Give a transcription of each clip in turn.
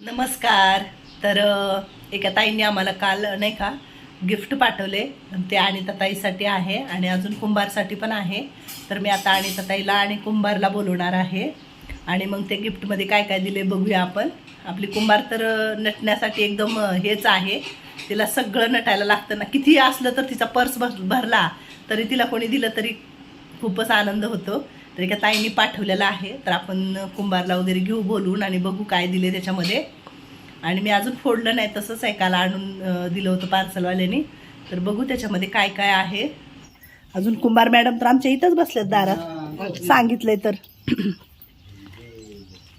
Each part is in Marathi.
नमस्कार. तर एका ताईंनी आम्हाला काल नाही का गिफ्ट पाठवले. ते अनिता ताईसाठी आहे आणि अजून कुंभारसाठी पण आहे. तर मी आता अनिता ताईला आणि कुंभारला बोलवणार आहे. आणि मग ते गिफ्टमध्ये काय काय दिले बघूया आपण. आपली कुंभार तर नटण्यासाठी एकदम हेच आहे. तिला सगळं नटायला लागतं ना. कितीही असलं तर तिचा पर्स भर भरला तरी तिला कोणी दिलं तरी खूपच आनंद होतो. तर एका ताईंनी पाठवलेला आहे. तर आपण कुंभारला वगैरे घेऊ बोलून आणि बघू काय दिले त्याच्यामध्ये. आणि मी अजून फोडलं नाही तसंच आहे काल आणून दिलं होतं पार्सलवाल्याने. तर बघू त्याच्यामध्ये काय काय आहे. अजून कुंभार मॅडम तर आमच्या इथंच बसल्यात दारात. सांगितलंय तर.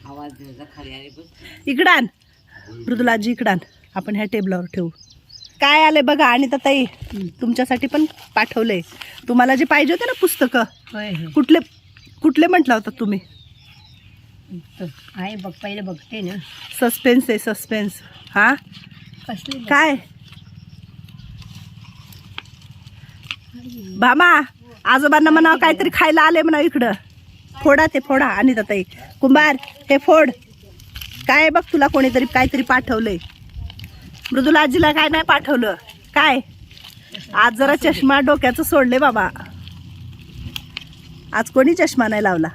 आवाज द्यायचा खाली आले बस. इकडं आण. मृदुलाजी इकडं आण. आपण ह्या टेबलावर ठेवू. काय आलंय बघा आणि ताई तुमच्यासाठी पण पाठवलंय. तुम्हाला जे पाहिजे होते ना पुस्तकं कुठले कुठले म्हटलं होतं तुम्ही? आहे बघ पहिले बघते ना. सस्पेन्स आहे सस्पेन्स. हा? कसली काय? भामा आजोबांना म्हणावं काहीतरी खायला आले म्हणा इकडं. फोडा ते फोडा आणि ताई. कुंभार हे फोड. काय बघ तुला कोणीतरी काहीतरी पाठवलंय? मृदुला आजीला काय नाही पाठवलं. काय? आज जरा चष्मा डोक्याचं सोडले बाबा. आज कोणी चष्मा नाही लावला?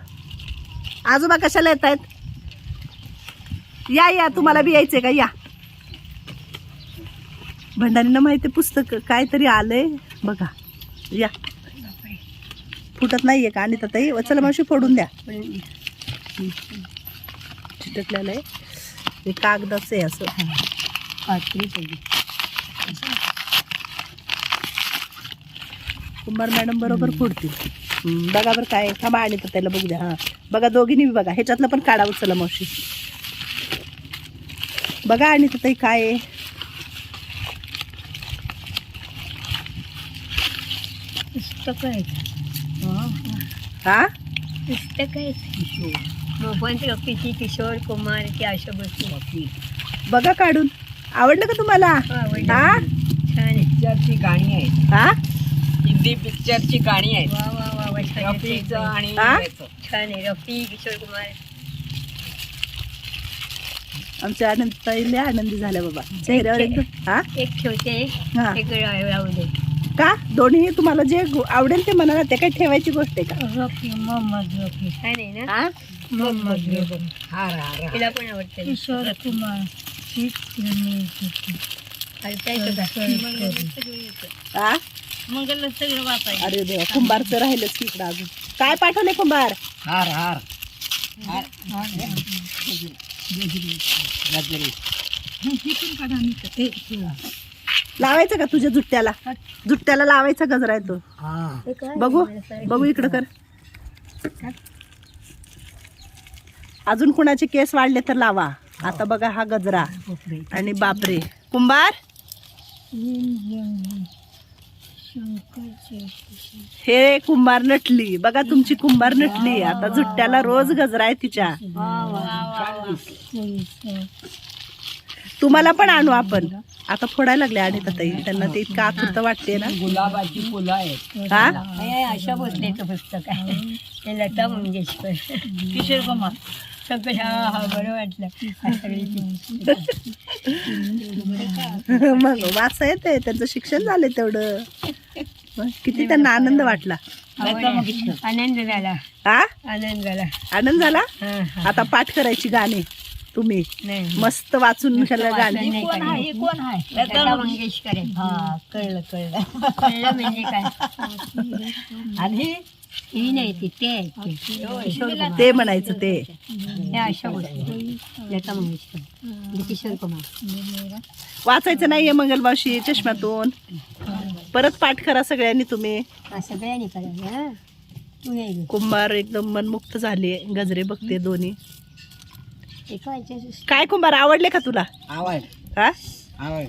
आजोबा कशाला येत आहेत या या तुम्हाला बी यायचंय का? या. भंडारीनं माहिती पुस्तक काहीतरी आलंय. बघा. या. फुटत नाहीये का आणि ताई? चला मावशी फोडून द्या. चिटकलेलं आहे. हे कागदाचं आहे असं. पात्री पाहिजे कुंभार मॅडम बरोबर फोडतील. बघा बरं काय आहे. थांबा आणि त्याला बघू द्या हां. बघा दोघींनी बी बघा ह्याच्यातलं पण काढावं चला मावशी. बघा आणि ताई काय आहे. पुस्तक आहेत हा? पुस्तक किशोर मोहन रफीची किशोर कुमार की अशा गोष्टी. बघा काढून. आवडलं का तुम्हाला? आवडलं. हा? छान आहे. पिक्चरची गाणी आहेत. हा? हिंदी पिक्चरची गाणी आहेत. आणि हा? छान आहे रफी किशोर कुमार. आमच्या आनंद ताईले आनंदी झाल्या बाबा. चेहऱ्यावर एकदम हा? एक ठेवते. हा. एक का? दोन्ही तुम्हाला जे गो- आवडेल ते म्हणा ना ते काही ठेवायची गोष्ट आहे का? रफी मोहम्मद रफी. छान आहे ना? हा? मोहम्मद रफी. हार हार हार. तिला पण आवडते. किशोर कुमार. हा? मंगल सगळं वाचायचं. अरे देवा कुंभारचं राहिलंच की इकडं अजून. काय पाठवले कुंभार? हार हार. हार. गजरी. लावायचं का तुझ्या जुट्ट्याला? जुट्ट्याला लावायचा गजरा आहे तो. हा. बघू बघू इकडं कर. अजून कुणाचे केस वाढले तर लावा. आता बघा हा गजरा. आणि बापरे. कुंभार? हे कुंभार नटली. बघा तुमची कुंभार नटली. आता जुट्ट्याला रोज गजरा आहे तिच्या. तुम्हाला पण आणू आपण. आता फोडायला लागले आणि ताई. त्यांना ते इतकं आतुरता वाटते ना. गुलाबाची फुलं आहेत. हा? आशा भोसलेचं पुस्तक. आहे ते लता मंगेशकर. किशोर कुमार. सगळं बरं वाटलं. मग वाचा येते त्यांचं शिक्षण झालं तेवढं. किती त्यांना आनंद वाटला? आनंद झाला. हा आनंद झाला. आनंद झाला? हा हा. आता पाठ करायची गाणी तुम्ही. नाही. मस्त वाचून गाणी. नाही काढली. लता मंगेशकर. आहे. हा कळलं कळलं. कळलं म्हणजे काय? आणि? ही नाही ती ते आहे ते. किशोर कुमार ते म्हणायचं ते लता मंगेशकर. किशोर कुमार. वाचायचं नाहीये मंगलमावशी चष्म्यातून. परत पाठ करा सगळ्यांनी तुम्ही. सगळ्यांनी. कुंभार एकदम मनमुक्त झाले गजरे बघते दोन्ही. काय कुंभार आवडले का तुला? आवड. हा? आवड.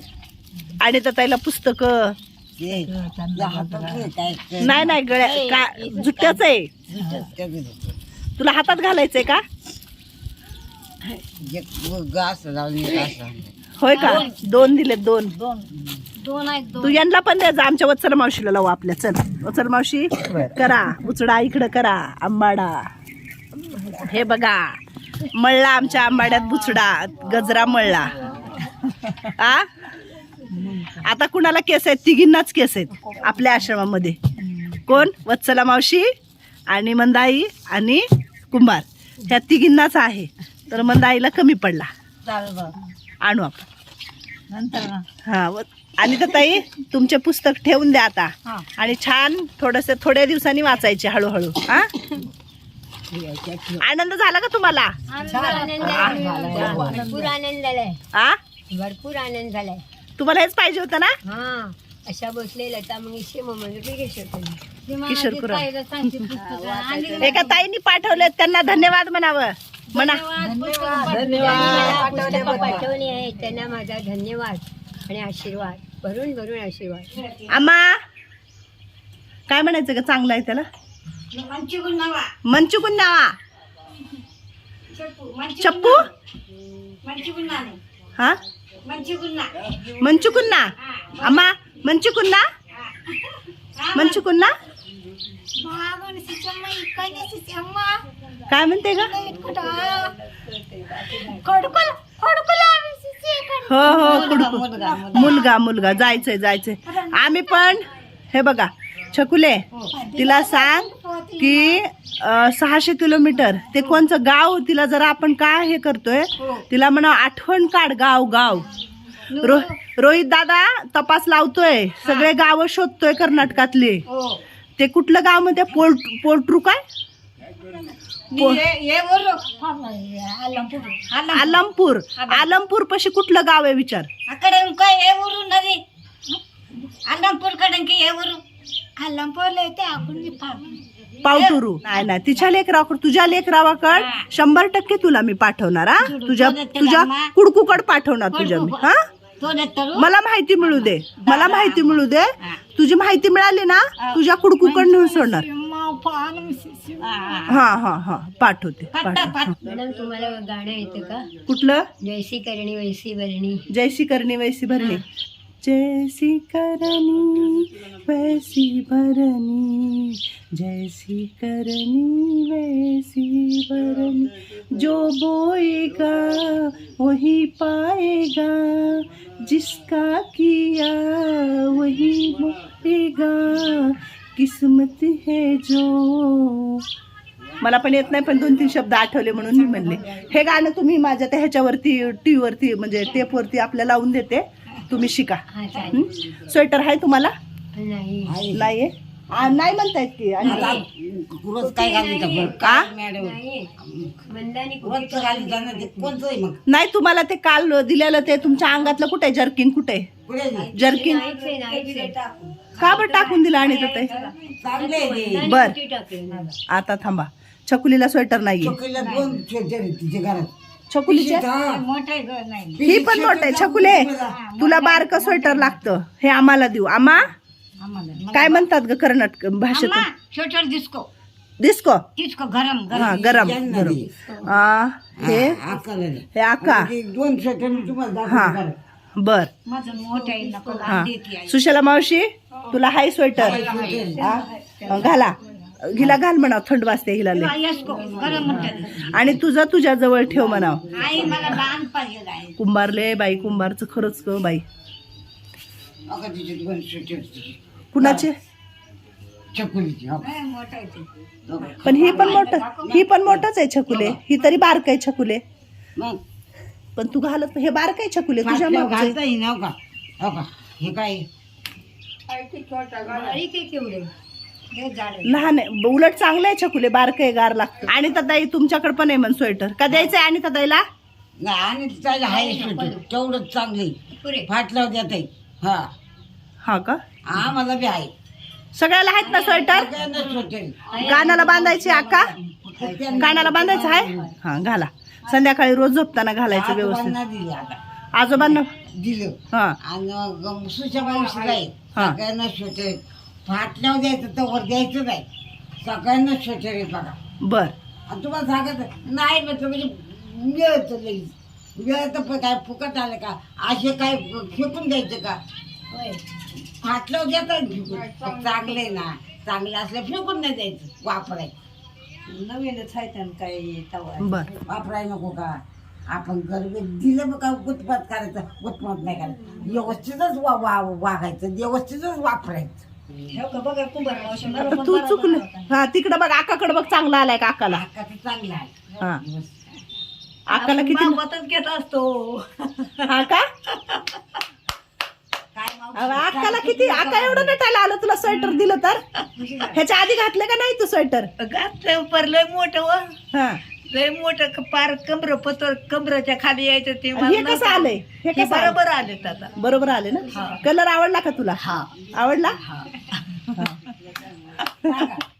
आणि तर त्याला पुस्तक. नाही नाही गळ्या का जुट्याच आहे. तुला हातात घालायचंय का. होय का? दोन. दिले दोन. दोन. आहेत तू यांना पण द्यायचं आमच्या वत्सल मावशीला लावू आपल्या. चल. वत्सल मावशी करा. उचडा इकडं करा. आंबाडा. हे बघा. मळला आमच्या आंबाड्यात बुचडा. गजरा मळला. आ? आता कुणाला केस आहेत? तिघींनाच केस आहेत आपल्या आश्रमामध्ये. कोण? वत्सला मावशी आणि मंदाई आणि कुंभार. ह्या तिघींनाच आहे. तर मंदाईला कमी पडला. बघ. आणू आपण. नंतर ना. हा व- आणि तर ताई तुमचे पुस्तक ठेवून द्या आता. हा. आणि छान थोडस थोड्या दिवसांनी वाचायचे हळूहळू. हा? आनंद झाला का तुम्हाला? भरपूर आनंद झालाय. आ? भरपूर आनंद झालाय. तुम्हाला हेच पाहिजे होतं ना? हा. अशा बसले लता मंगेशकर मोहम्मद रफी किशोर किशोर कुराड एका ताईंनी पाठवले त्यांना धन्यवाद म्हणावं. म्हणा. पुस्तकं पाठवली आहे त्यांना माझा धन्यवाद. आणि आशीर्वाद. भरून भरून आशीर्वाद. आम्हा काय म्हणायचं का चांगलं आहे त्याला? मंचुकुन नावा चप्पू हा? मंचुकुन्ना अम्मा मंचुकुन्ना मंचुकुन्ना काय म्हणते का हो हो कुडकू मुलगा मुलगा. जायचंय जायचंय. आम्ही पण हे बघा छकुले तिला सांग की सहाशे किलोमीटर. ते कोणचं गाव तिला जरा आपण काय हे करतोय तिला म्हणा आठवण काढ गाव गाव. रो रोहित दादा तपास लावतोय सगळे गाव शोधतोय कर्नाटकातली. ते कुठलं गाव म्हणते पोल्ट पोल्ट्रू काय? आलमपूर आलमपूर पशी कुठलं गाव आहे विचार అక్కడ ఇంకా ఏ ఊరు ఉన్నది అల్లంపూర్ కడ ఇంకా ఏ ఊరు అల్లంపూర్లో అయితే అక్కడ पावटुरू नाही नाही तिच्या लेकराकडे तुझ्या लेकरावाकड शंभर टक्के तुला मी पाठवणार हा तुझ्या तुझ्या कुडकूकड पाठवणार तुझ्या मी हा मला माहिती मिळू दे मला माहिती मिळू दे तुझी माहिती मिळाली ना तुझ्या कुडकूकड नेऊन सोडणार हा. हा हा पाठवते पाठव मॅडम तुम्हाला गाणं येतं का? कुठलं? जैसी करणी वैसी भरणी. जैसी करणी वैसी भरणी. जैसी करणी वैसी भरणी. जैसी करणी वैसी भरणी. जो बोएगा वही पाएगा. जिसका किया वही मोएगा किस्मत है जो। मला पण येत नाही पण दोन तीन शब्द आठवले म्हणून मी म्हणले. हे गाणं तुम्ही माझ्या त्या ह्याच्यावरती टी वरती म्हणजे टेपवरती आपल्याला लावून देते. तुम्ही शिका. हा हं? स्वेटर आहे तुम्हाला? नाही. नाही म्हणतायत की. नाही तुम्हाला ते काल दिलेलं ते तुमच्या अंगातलं कुठे? जर्किन कुठे? जर्किन आहे आहे का बरं टाकून दिलं आणि ते. आहे बर. आता थांबा. छकुलीला स्वेटर घरात. छकुलीचे? नाही. ही पण मोठे छकुले तुला बारक स्वेटर लागतं. हे आम्हाला देऊ. आम्हा? काय म्हणतात ग कर्नाटक भाषेतून छोटर दिसको दिसको दिसको गरम हा गरम गरम. आ, हे? हे आका. दोन तुम्हाला हा. बर. माझं नको हा. सुशला मावशी तुला हाय स्वेटर? हा? घाला. हिला घाल म्हणाव थंड वाजते हिला लय म्हणतात आणि तुझं तुझ्या जवळ ठेव म्हणाव. आई मला लहान पाहिजे आहे कुंभारले बाई कुंभारचं खरंच ग बाई. कुणाचे? हो. मोठा आहे ते. पण ही पण मोठ ही पण मोठच आहे छकुले. ही तरी बारक आहे छकुले. मग? पण तू घालत हे बारक आहे छकुले तुझ्या मागचे. घालता येईन हो का? हो का? हे काय? बारीक आहे केवढे हे झाड. आहे. लहान आहे. उलट चांगलं आहे छकुले बारक आहे गार लागतं. आणि तदाई तुमच्याकडे पण आहे म्हण स्वेटर. का द्यायचंय आणि तदाईला नाही आणि त्याला आहे तेवढंच चांगले पुरे. फाटल्यावर देत आहे हा. हा का? आम्हाला बी आहे. सगळ्याला आहेत ना स्वेटर? कानाला बांधायची आका कानाला बांधायचं आहे? हा घाला. संध्याकाळी रोज झोपताना घालायचं व्यवस्थित. आजोबांना दिले आता. आजोबांना दिलं. हा. आणि सुशाबाई हा. सगळ्यांना छोटे फाटल्यावर द्यायचं तर वर द्यायचं नाही. सगळ्यांना छोटे रे बघा. बर. आणि तुम्हाला सांगत नाही म्हटलं म्हणजे मिळतं लगेच मिळतं पण काय फुकट आलं का? असे काय फेकून द्यायचं का? फाटल्यावर देतात फेकून. पण चांगले ना. चांगलं असलं फेकून नाही द्यायचं. वापरायचं. नवीनच आहे त्यानं काही तवा. बर. वापरायला नको का? आपण गरबे दिलं मग का गुतपात करायचं गुतपात नाही करायचं. व्यवस्थितच वा वा वागायचं व्यवस्थितच वापरायचं. हो का बघा कुंभार मावशी मला आता पण तू चुकलं. हा तिकडं बघ आकाकडे बघ चांगला आलाय का आकाला? हक्काचं चांगलं आहे. हा. आकाला किती मापातच घेत असतो. हा का? काय किती आका एवढं नटायला आलं तुला स्वेटर दिलं तर? ह्याच्या आधी घातलं का नाही तू स्वेटर घातलं पर लय मोठं व हा. लय मोठं क- पार कमर पतर कमराच्या खाली यायचं ते मला हे कसं. आलंय? हे हे कसं? बरोबर आले आता. बरोबर आले ना? हा. कलर आवडला का तुला? हा. आवडला? हा.